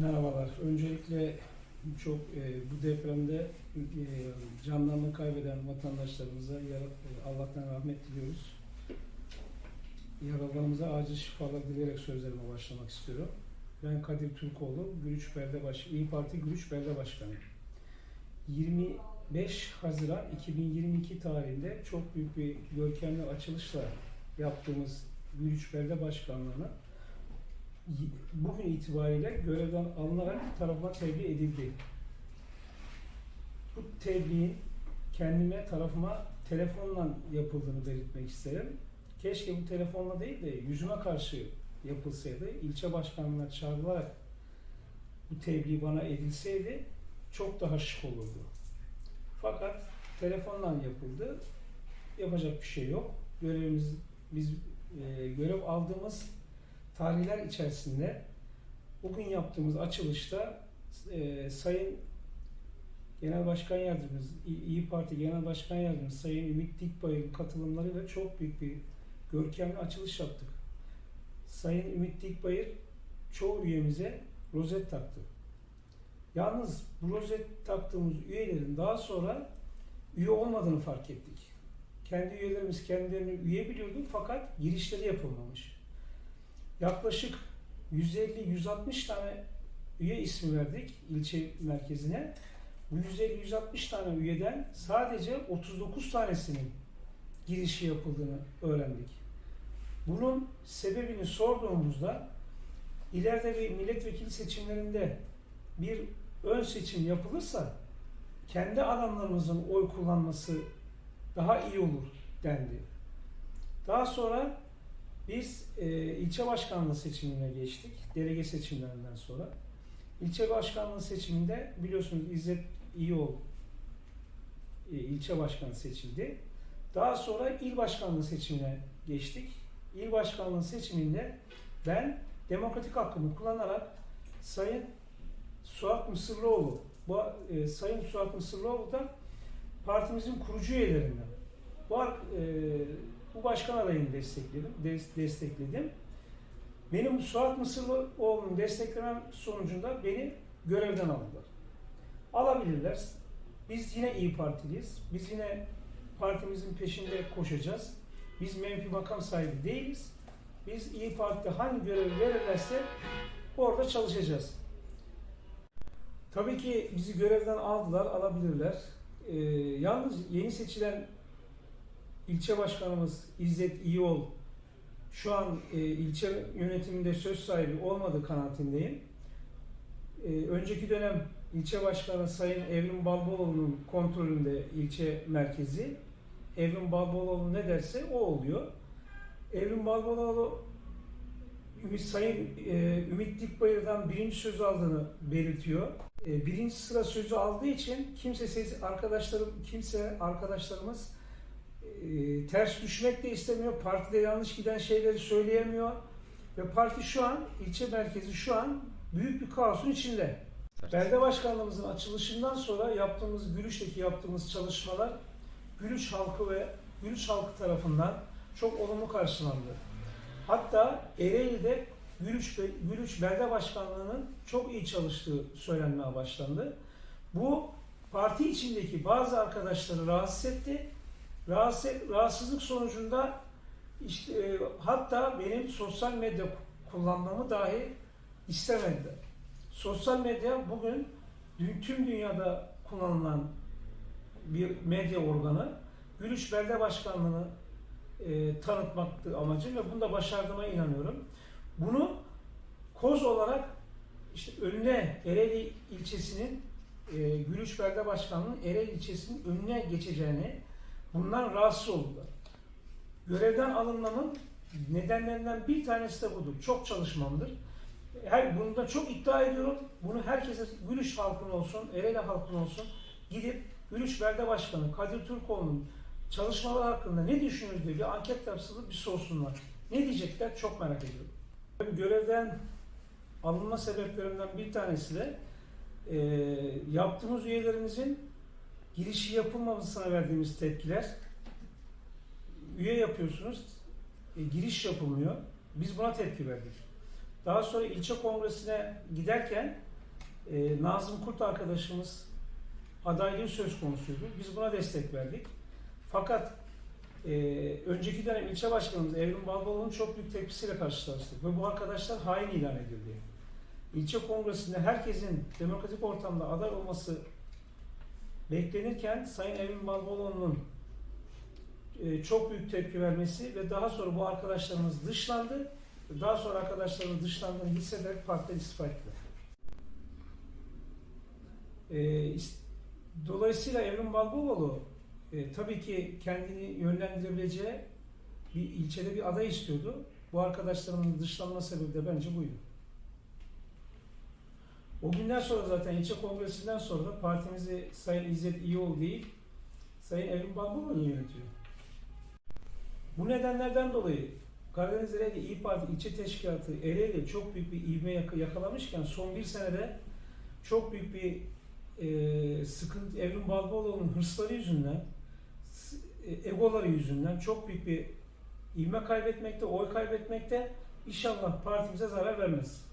Merhabalar. Öncelikle çok e, bu depremde e, canlarını kaybeden vatandaşlarımıza yara- e, Allah'tan rahmet diliyoruz. Yaralarımıza acil şifalar dileyerek sözlerime başlamak istiyorum. Ben Kadir Türkoğlu, Gülüç Belde Baş İyi Parti Gülüç Belde Başkanı. 25 Haziran 2022 tarihinde çok büyük bir görkemli açılışla yaptığımız Gülüç Belde Başkanlığı'na bugün itibariyle görevden alınarak tarafıma tebliğ edildi. Bu tebliğin kendime tarafıma telefonla yapıldığını belirtmek isterim. Keşke bu telefonla değil de yüzüme karşı yapılsaydı, ilçe başkanlığına çağrılarak bu tebliğ bana edilseydi çok daha şık olurdu. Fakat telefonla yapıldı. Yapacak bir şey yok. Görevimiz biz e, görev aldığımız tarihler içerisinde bugün yaptığımız açılışta e, Sayın Genel Başkan Yardımcımız, İyi Parti Genel Başkan Yardımcımız Sayın Ümit Dikbay'ın katılımlarıyla çok büyük bir görkemli açılış yaptık. Sayın Ümit Dikbayır çoğu üyemize rozet taktı. Yalnız bu rozet taktığımız üyelerin daha sonra üye olmadığını fark ettik. Kendi üyelerimiz kendilerini üye biliyordu fakat girişleri yapılmamış yaklaşık 150-160 tane üye ismi verdik ilçe merkezine. Bu 150-160 tane üyeden sadece 39 tanesinin girişi yapıldığını öğrendik. Bunun sebebini sorduğumuzda ileride bir milletvekili seçimlerinde bir ön seçim yapılırsa kendi adamlarımızın oy kullanması daha iyi olur dendi. Daha sonra biz e, ilçe başkanlığı seçimine geçtik. Delege seçimlerinden sonra. İlçe başkanlığı seçiminde biliyorsunuz İzzet İyioğlu e, ilçe başkanı seçildi. Daha sonra il başkanlığı seçimine geçtik. İl başkanlığı seçiminde ben demokratik hakkımı kullanarak Sayın Suat Mısırlıoğlu, bu e, Sayın Suat Mısırlıoğlu da partimizin kurucu üyelerinden. Bu, e, bu başkan adayını destekledim. des- destekledim. Benim Suat Mısırlıoğlu'nun desteklemem sonucunda beni görevden aldılar. Alabilirler. Biz yine iyi Partiliyiz. Biz yine partimizin peşinde koşacağız. Biz mevki makam sahibi değiliz. Biz iyi Parti'de hangi görevi verirlerse orada çalışacağız. Tabii ki bizi görevden aldılar, alabilirler. Ee, yalnız yeni seçilen ilçe başkanımız İzzet İyioğlu şu an e, ilçe yönetiminde söz sahibi olmadığı kanaatindeyim. E, önceki dönem ilçe başkanı Sayın Evrim Balboloğlu'nun kontrolünde ilçe merkezi. Evrim Balboloğlu ne derse o oluyor. Evrim Balboloğlu Ümit Sayın e, Ümit Dikbayır'dan birinci sözü aldığını belirtiyor. E, birinci sıra sözü aldığı için kimse ses, arkadaşlarım kimse arkadaşlarımız e, ters düşmek de istemiyor. Partide yanlış giden şeyleri söyleyemiyor. Ve parti şu an, ilçe merkezi şu an büyük bir kaosun içinde. Belde başkanlığımızın açılışından sonra yaptığımız, Gülüş'teki yaptığımız çalışmalar Gülüş halkı ve Gülüş halkı tarafından çok olumlu karşılandı. Hatta Ereğli'de Gülüş, Gülüş Belde Başkanlığı'nın çok iyi çalıştığı söylenmeye başlandı. Bu parti içindeki bazı arkadaşları rahatsız etti Rahatsız, rahatsızlık sonucunda işte e, hatta benim sosyal medya kullanmamı dahi istemediler. Sosyal medya bugün dü- tüm dünyada kullanılan bir medya organı. Gülüş Belde Başkanlığı'nı e, tanıtmaktı amacım ve bunu da başardığıma inanıyorum. Bunu koz olarak işte önüne Ereğli ilçesinin e, Gülüş Belde Başkanlığı'nın Ereğli ilçesinin önüne geçeceğini Bundan rahatsız oldular. Görevden alınmamın nedenlerinden bir tanesi de budur. Çok çalışmamdır. Her, bunda çok iddia ediyorum. Bunu herkese, Gülüş halkın olsun, Ereğli halkın olsun, gidip Gülüş Belde Başkanı Kadir Türkoğlu'nun çalışmaları hakkında ne düşünüyoruz diye bir anket yapsınlar, bir sorsunlar. Ne diyecekler çok merak ediyorum. Görevden alınma sebeplerinden bir tanesi de e, yaptığımız üyelerimizin girişi yapılmamasına verdiğimiz tepkiler. Üye yapıyorsunuz, e, giriş yapılmıyor. Biz buna tepki verdik. Daha sonra ilçe kongresine giderken e, Nazım Kurt arkadaşımız adaylığı söz konusuydu. Biz buna destek verdik. Fakat e, önceki dönem ilçe başkanımız Evrim Balbaloğlu'nun çok büyük tepkisiyle karşılaştık. Ve bu arkadaşlar hain ilan edildi. İlçe kongresinde herkesin demokratik ortamda aday olması beklenirken Sayın Evrim Balbaloğlu'nun e, çok büyük tepki vermesi ve daha sonra bu arkadaşlarımız dışlandı. Daha sonra arkadaşlarımız dışlandığını hissederek partiden istifa ettiler. E, dolayısıyla Evrim Balbaloğlu e, tabii ki kendini yönlendirebileceği bir ilçede bir aday istiyordu. Bu arkadaşlarımın dışlanma sebebi de bence buydu. O günden sonra zaten ilçe kongresinden sonra partimizi Sayın İzzet İyioğlu değil, Sayın Evrim Balbaloğlu yönetiyor. Bu nedenlerden dolayı Karadeniz Ereğli İyi Parti ilçe teşkilatı Ereğli çok büyük bir ivme yak- yakalamışken son bir senede çok büyük bir e, sıkıntı Evrim Balbaloğlu'nun hırsları yüzünden e, egoları yüzünden çok büyük bir ivme kaybetmekte, oy kaybetmekte. İnşallah partimize zarar vermez.